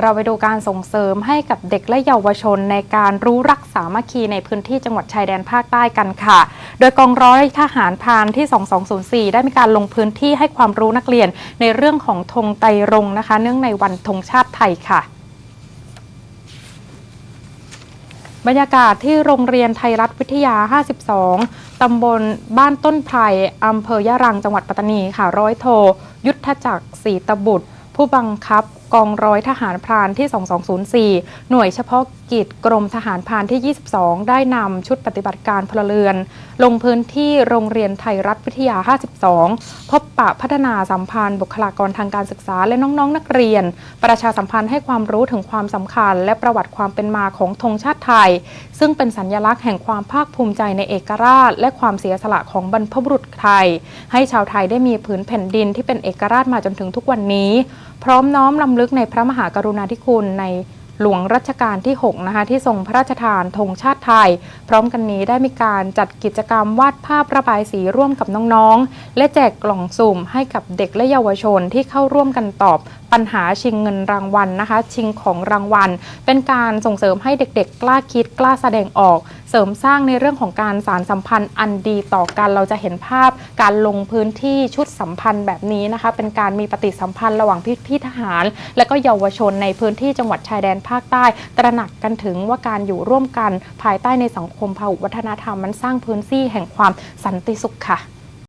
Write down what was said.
เราไปดูการส่งเสริมให้กับเด็กและเยาวชนในการรู้รักสามัคคีในพื้นที่จังหวัดชายแดนภาคใต้กันค่ะ โดยกองร้อยทหารพานที่ 2204 ได้มีการลงพื้นที่ให้ความรู้นักเรียนในเรื่องของธงไตรรงค์นะคะ เนื่องในวันธงชาติไทยค่ะบรรยากาศที่โรงเรียนไทยรัฐวิทยา 52 ตำบลบ้านต้นไพรอำเภอยะรัง จังหวัดปัตตานี ค่ะ ร้อยโท ยุทธจักรศรีตบุตร ผู้บังคับ กองร้อยทหารพรานที่ 2204 หน่วยเฉพาะกิจกรมทหารพรานที่ 22 ได้นำชุดปฏิบัติการพลเรือน ลงพื้นที่โรงเรียนไทยรัฐวิทยา 52 พบปะพัฒนาสัมพันธ์บุคลากรทางการศึกษาและน้องๆนักเรียน ประชาสัมพันธ์ให้ความรู้ถึงความสำคัญ และประวัติความเป็นมาของธงชาติไทย ซึ่งเป็นสัญลักษณ์แห่งความภาคภูมิใจในเอกราช และความเสียสละของบรรพบุรุษไทย ให้ชาวไทยได้มีผืนแผ่นดินที่เป็นเอกราชมาจนถึงทุกวันนี้ พร้อมน้อมลำลึกในพระมหากรุณาธิคุณใน หลวงรัชกาลที่ 6 นะคะที่ทรงพระราชทานธงชาติไทย พร้อมกันนี้ได้มีการจัดกิจกรรมวาดภาพระบายสีร่วมกับน้องๆ และแจกกล่องสุ่มให้กับเด็กและเยาวชนที่เข้าร่วมกันตอบปัญหาชิงเงินรางวัลนะคะ ชิงของรางวัล เป็นการส่งเสริมให้เด็กๆ กล้าคิดกล้าแสดงออก เสริมสร้างในเรื่องของการสารสัมพันธ์อันดีต่อกันเราจะเห็นภาพการลงพื้นที่ชุดสัมพันธ์แบบนี้นะคะ เป็นการมีปฏิสัมพันธ์ระหว่างพี่ทหาร และก็เยาวชนในพื้นที่จังหวัดชายแดนภาคใต้ ตระหนักกันถึงว่าการอยู่ร่วมกันภายใต้ในสังคมพหุวัฒนธรรมมันสร้างพื้นที่แห่งความสันติสุขค่ะ